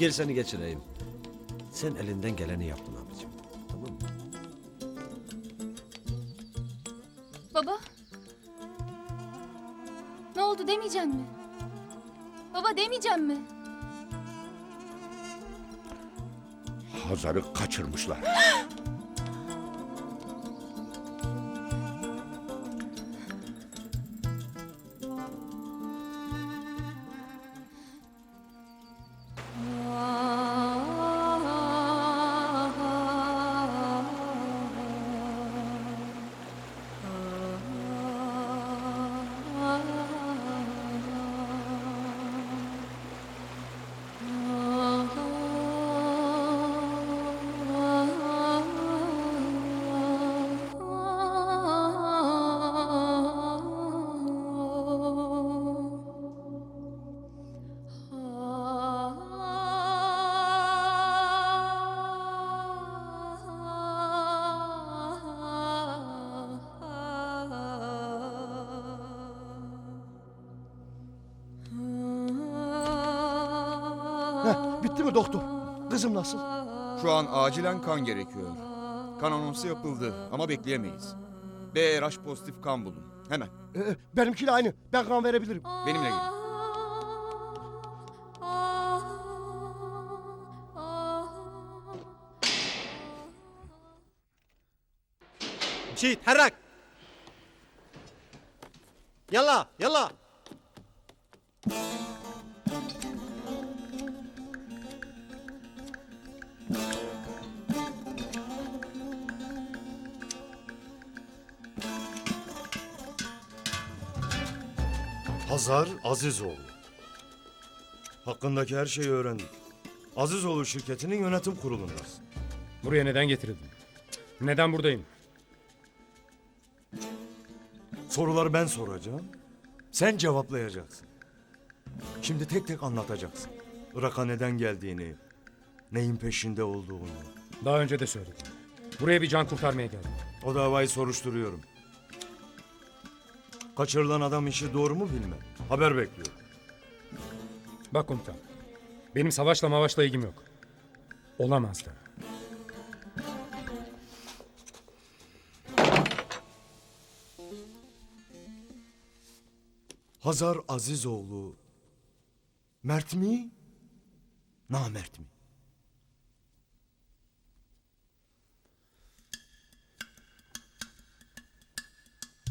Gel seni geçireyim. Sen elinden geleni yaptın abicim. Tamam mı? Baba. Ne oldu demeyecek mi? Baba demeyecek mi? Hazar'ı kaçırmışlar. bitti mi doktor? Kızım nasıl? Şu an acilen kan gerekiyor. Kan anonsu yapıldı ama bekleyemeyiz. BRH pozitif kan bulun. Hemen. Ee, benimkiyle aynı. Ben kan verebilirim. Benimle gelin. Şehit herrak. Yalla yalla. Hazar Azizoğlu. Hakkındaki her şeyi öğrendim. Azizoğlu şirketinin yönetim kurulundasın. Buraya neden getirildim? Neden buradayım? Soruları ben soracağım. Sen cevaplayacaksın. Şimdi tek tek anlatacaksın. Irak'a neden geldiğini, neyin peşinde olduğunu. Daha önce de söyledim. Buraya bir can kurtarmaya geldim. O davayı soruşturuyorum. Kaçırılan adam işi doğru mu bilmem. Haber bekliyorum. Bak komutan. Benim savaşla mavaşla ilgim yok. Olamaz da. Hazar Azizoğlu Mert mi? Namert mi?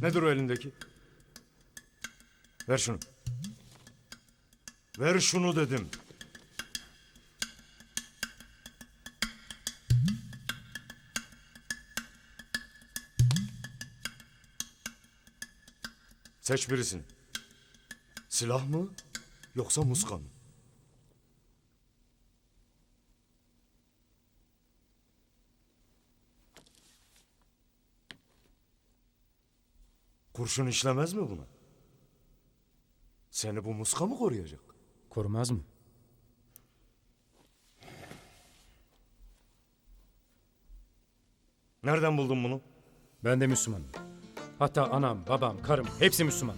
Nedir o elindeki? Ver şunu. Ver şunu dedim. Seç birisini. Silah mı yoksa muska mı? Kurşun işlemez mi buna? Seni bu muska mı koruyacak? Korumaz mı? Nereden buldun bunu? Ben de Müslümanım. Hatta anam, babam, karım hepsi Müslüman.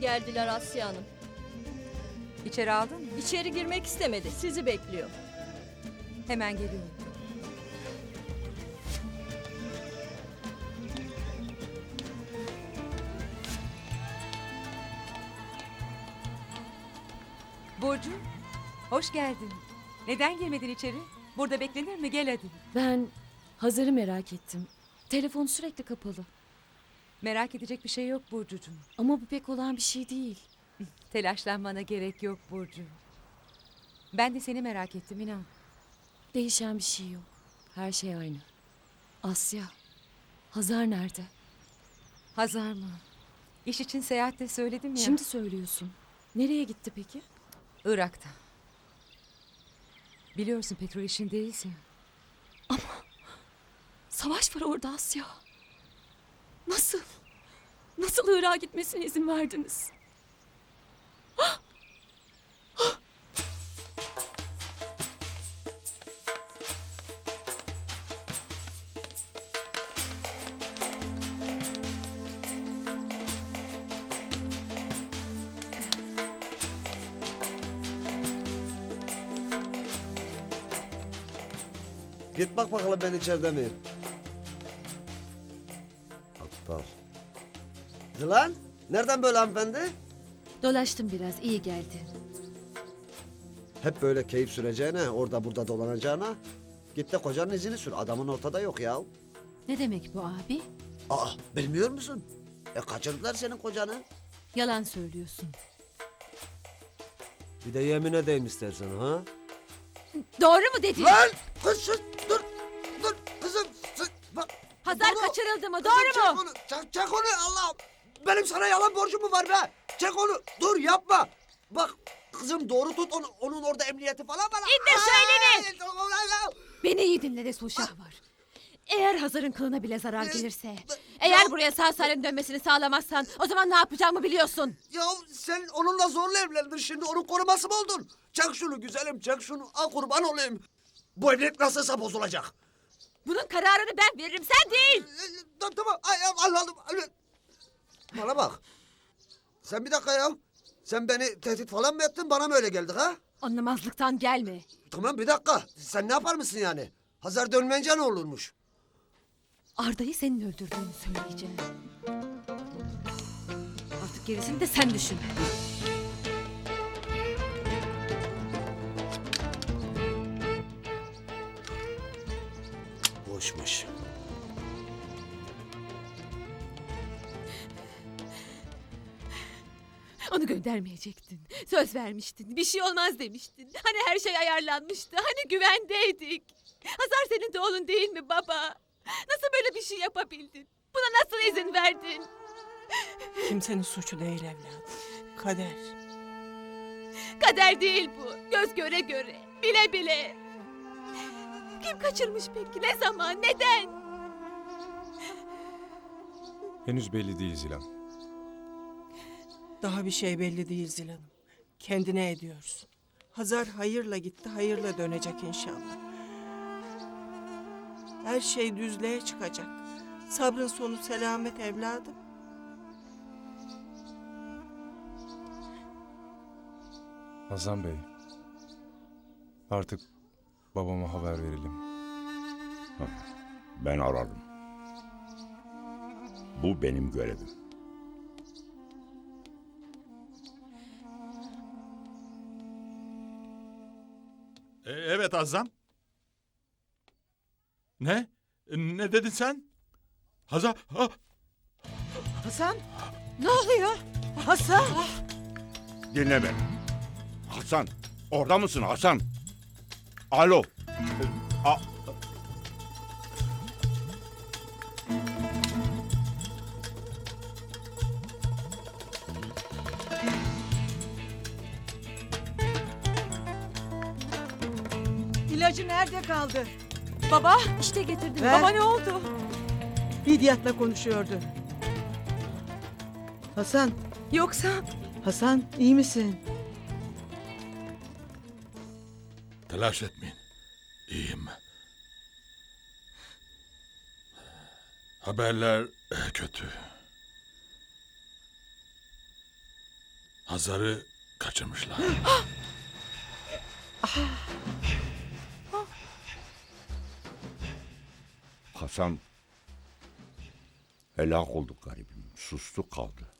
Geldiler Asya Hanım. İçeri aldın mı? İçeri girmek istemedi. Sizi bekliyor. Hemen geliyorum. Burcu, hoş geldin. Neden girmedin içeri? Burada beklenir mi? Gel hadi. Ben Hazar'ı merak ettim. Telefon sürekli kapalı. Merak edecek bir şey yok Burcucuğum. Ama bu pek olan bir şey değil. Telaşlanmana gerek yok Burcu. Ben de seni merak ettim inan. Değişen bir şey yok. Her şey aynı. Asya. Hazar nerede? Hazar mı? İş için seyahatte söyledim ya. Şimdi söylüyorsun. Nereye gitti peki? Irak'ta. Biliyorsun petrol işindeyiz ya. Savaş var orada Asya. Nasıl? Nasıl Irak'a gitmesine izin verdiniz? Git bak bakalım ben içeride miyim? Lan nereden böyle hanımefendi? Dolaştım biraz iyi geldi. Hep böyle keyif süreceğine, orada burada dolanacağına. Git de kocanın izini sür. Adamın ortada yok ya. Ne demek bu abi? Aa, bilmiyor musun? E kaçırdılar senin kocanı. Yalan söylüyorsun. Bir de yemin edeyim istersen ha. Doğru mu dedin? Lan kız sus, dur, dur kızım. sus, Bak, Hazar Doğru. kaçırıldı mı? kızım, Doğru Çek mu? onu, çek, çek onu Allah'ım. Benim sana yalan borcum mu var be? Çek onu, dur yapma. Bak kızım doğru tut onu, onun orada emniyeti falan var. İndir şu elini. Beni iyi dinle de Sulşah var. Eğer Hazar'ın kılına bile zarar gelirse, eğer buraya sağ salim dönmesini sağlamazsan o zaman ne yapacağımı biliyorsun. Ya sen onunla zorla evlendin şimdi onun koruması mı oldun? Çek şunu güzelim çek şunu. Al kurban olayım. Bu evlilik nasılsa bozulacak. Bunun kararını ben veririm, sen değil. Tamam ay, anladım. Bana bak. Sen bir dakika ya. Sen beni tehdit falan mı ettin bana mı öyle geldi ha? Anlamazlıktan gelme. Tamam bir dakika. Sen ne yapar mısın yani? Hazar dönmeyince ne olurmuş? Arda'yı senin öldürdüğünü söyleyeceğim. Artık gerisini de sen düşün. Boşmuş. Onu göndermeyecektin. Söz vermiştin. Bir şey olmaz demiştin. Hani her şey ayarlanmıştı. Hani güvendeydik. Hazar senin de oğlun değil mi baba? Nasıl böyle bir şey yapabildin? Buna nasıl izin verdin? Kimsenin suçu değil evladım. Kader. Kader değil bu. Göz göre göre. Bile bile. Kim kaçırmış peki? Ne zaman? Neden? Henüz belli değil Zilan. Daha bir şey belli değil Zilan'ım. Kendine ediyorsun. Hazar hayırla gitti, hayırla dönecek inşallah. Her şey düzlüğe çıkacak. Sabrın sonu selamet evladım. Hazan Bey. Artık babama haber verelim. Ben ararım. Bu benim görevim. Evet Azam. Ne? Ne dedin sen? Hazar... Ha, Hasan! Ne oluyor? Hasan! Dinle beni. Hasan, orada mısın Hasan? Alo. A- İlacı nerede kaldı? Baba işte getirdim. Ver. Baba ne oldu? Hidyat'la konuşuyordu. Hasan, Yoksa Hasan iyi misin? telaş etmeyin. İyiyim. Haberler eh, kötü. Hazar'ı kaçırmışlar. Hasan helak oldu garibim. Sustu kaldı.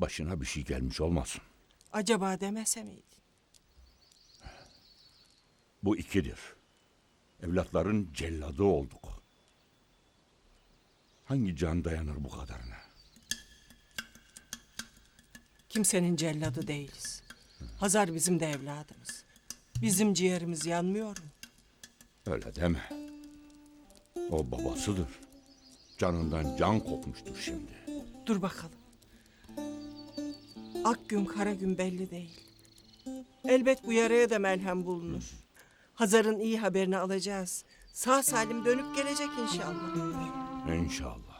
Başına bir şey gelmiş olmasın. Acaba demese miydi? Bu ikidir. Evlatların celladı olduk. Hangi can dayanır bu kadarına? Kimsenin celladı değiliz. Hazar bizim de evladımız. Bizim ciğerimiz yanmıyor mu? Öyle deme. O babasıdır. Canından can kopmuştur şimdi. Dur bakalım. Ak gün kara gün belli değil. Elbet bu yaraya da melhem bulunur. Hazar'ın iyi haberini alacağız. Sağ salim dönüp gelecek inşallah. İnşallah.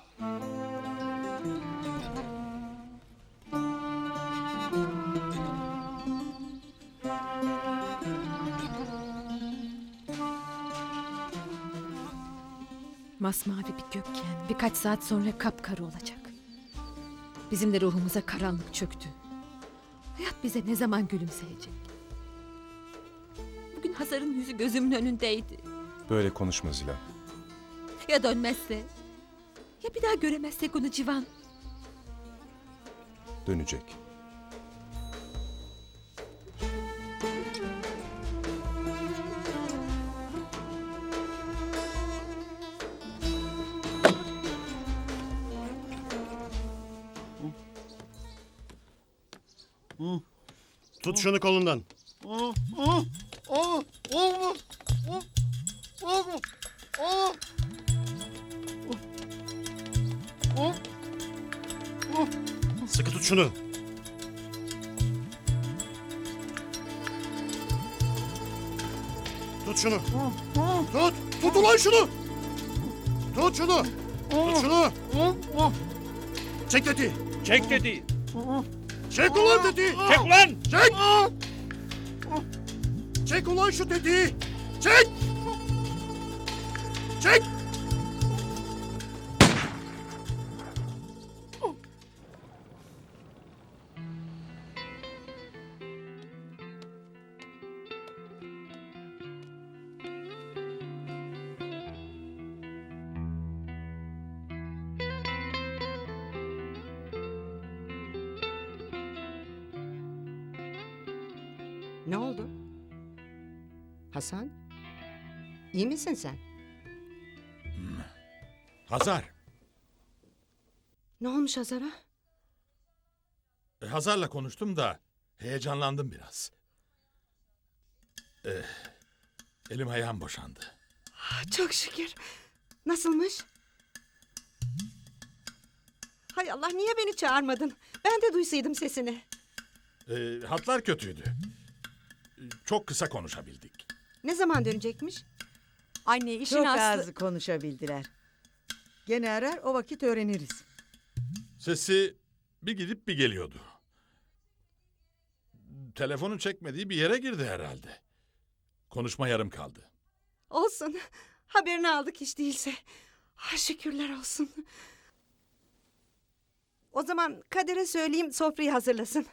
Masmavi bir gökken birkaç saat sonra kapkara olacak. Bizim de ruhumuza karanlık çöktü. Hayat bize ne zaman gülümseyecek? Bugün Hazar'ın yüzü gözümün önündeydi. Böyle konuşma Zilan. Ya dönmezse? Ya bir daha göremezsek onu Civan? Dönecek. Tut şunu kolundan. Sıkı tut şunu. Tut şunu. Tut. Tut ulan şunu. Tut şunu. Tut şunu. Çek tetiği. Çek dedi. Çek ulan tetiği. Çek lan. Çek. Çek ulan şu tetiği. Çek. Çek. Ne oldu? Hasan? İyi misin sen? Hazar. Ne olmuş Hazar'a? E, Hazar'la konuştum da heyecanlandım biraz. Eh, elim ayağım boşandı. Çok şükür. Nasılmış? Hay Allah niye beni çağırmadın? Ben de duysaydım sesini. E, hatlar kötüydü. Çok kısa konuşabildik. Ne zaman dönecekmiş? Anne işin Çok aslı... az konuşabildiler. Gene arar o vakit öğreniriz. Sesi bir gidip bir geliyordu. Telefonu çekmediği bir yere girdi herhalde. Konuşma yarım kaldı. Olsun. Haberini aldık hiç değilse. Ha, şükürler olsun. O zaman Kader'e söyleyeyim sofrayı hazırlasın.